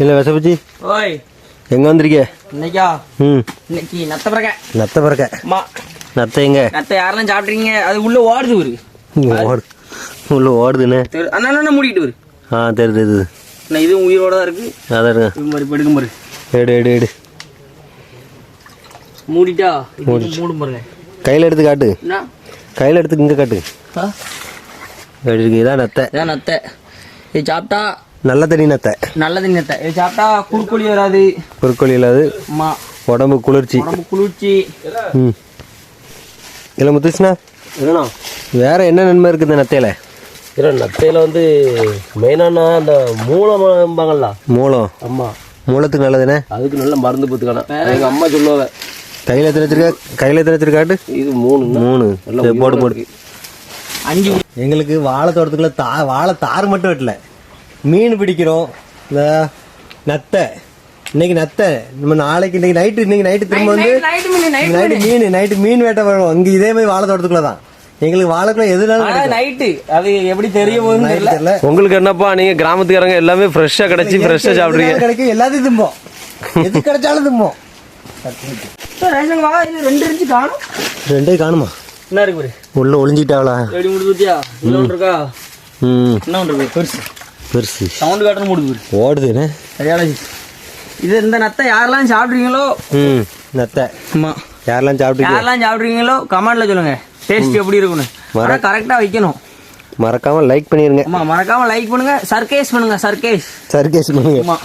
இல்லை விசப்பச்சி ஓய் எங்கே வந்திருக்கே இன்னைக்கா ம் இன்னைக்கு நத்த பிறக்க நத்த பறக்க அம்மா நத்த எங்க நத்த யாரெல்லாம் சாப்பிட்றீங்க அது உள்ள ஓடுது ஒரு ஓடு உள்ள ஓடுதுண்ணே அண்ணா அண்ணா மூடிக்கிட்டு வரு ஆ தெரியுது தெரியுது நான் இதுவும் உயிரோட தான் இருக்கு அதான் இருங்க. இது மாதிரி படுக்க பாரு எடு எடு எடு மூடிட்டா மூடும் பாருங்க கையில் எடுத்து காட்டு கையில் எடுத்து இங்கே காட்டு ஆ? எப்படி இருக்கு இதான் நத்தை இதான் நத்தை இது சாப்பிட்டா நல்ல தண்ணி நத்தை. நல்லது நத்தை. இது சாப்பிட்டா குறுக்கோழி வராது. குறுக்கோழி இல்லாது. அம்மா உடம்பு குளிர்ச்சி. உடம்பு குளிர்ச்சி. ம். இல்லை முத்துச்சுண்ணா இல்லைண்ணா வேற என்ன நன்மை இருக்குது இந்த நத்தையில? இல்லை நத்தையில் வந்து மெயினான அந்த மூலம்பாங்கல்ல மூலம். அம்மா. மூலத்துக்கு நல்லதுண்ணே அதுக்கு நல்ல மருந்து பத்துக்கணும் எங்கள் அம்மா சொல்லுவாங்க. கையில் எத்தனை வச்சிருக்கா? கையில் எத்தனை வச்சிருக்காட்டு இது மூணு. மூணு. நல்ல போடு. போடு அஞ்சு. எங்களுக்கு வாழை தோட்டத்துக்குள்ள தா வாழை தார் மட்டும் வெட்டல. மீன் பிடிக்கிறோம். இந்த நத்தை. இன்னைக்கு நத்தை. நம்ம நாளைக்கு இன்னைக்கு நைட்டு இன்னைக்கு நைட்டு திரும்ப வந்து நைட்டு மீன் நைட்டு மீன். வேட்டை வரும் அங்கே இதே மாதிரி வாழை தோட்டத்துக்குள்ள தான். எங்களுக்கு வாழைக்குள்ள எதுனாலும் கிடைக்கும். நைட்டு அது எப்படி தெரிய போகுதுன்னு நைட்டு தெரியல. தெரியல. உங்களுக்கு என்னப்பா நீங்கள் கிராமத்துக்காரங்க எல்லாமே ஃப்ரெஷ்ஷாக கிடச்சி ஃப்ரெஷ்ஷாக சாப்பிட்றீங்க. எது கிடைக்கும். எல்லாத்தையும் திம்போம். எது கிடைச்சாலும் திம்போம். ரெண்டு இருந்துச்சு காணும். ரெண்டே காணுமா? என்ன இருக்கு உள்ள ஒளிஞ்சிட்டாவளா எப்படி இருக்கா? ம். இருக்கு. பெருசு. பெருசு. சவுண்டு காட்டணும் மூடுது ஓடுதுண்ணே சரியான இது. இந்த நத்தை யாரெல்லாம் சாப்பிட்றீங்களோ? ம் நத்தை. ஆமா. யாரெல்லாம் சாப்பிட்டு யாரெல்லாம் சாப்பிட்றீங்களோ கமெண்ட்ல சொல்லுங்க. டேஸ்ட் எப்படி இருக்குன்னு ஆனால் கரெக்டாக வைக்கணும். மறக்காம லைக் பண்ணிருங்க. ஆமா மறக்காம லைக் பண்ணுங்க. சர்க்கேஸ் பண்ணுங்க சர்க்கேஸ். சர்க்கேஸ் பண்ணுங்க. ஆமா.